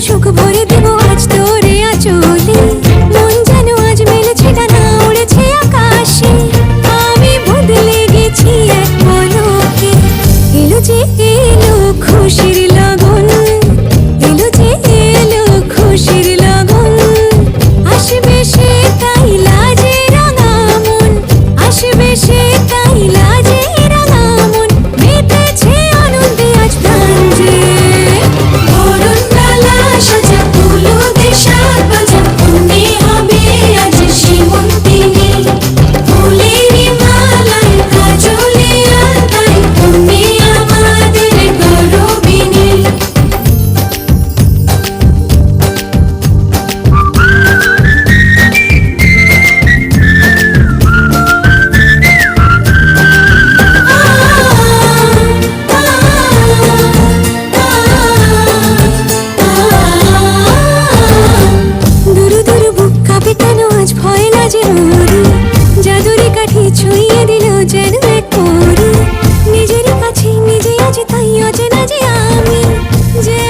সুখ ভরে নাচে নাচে আমি। যে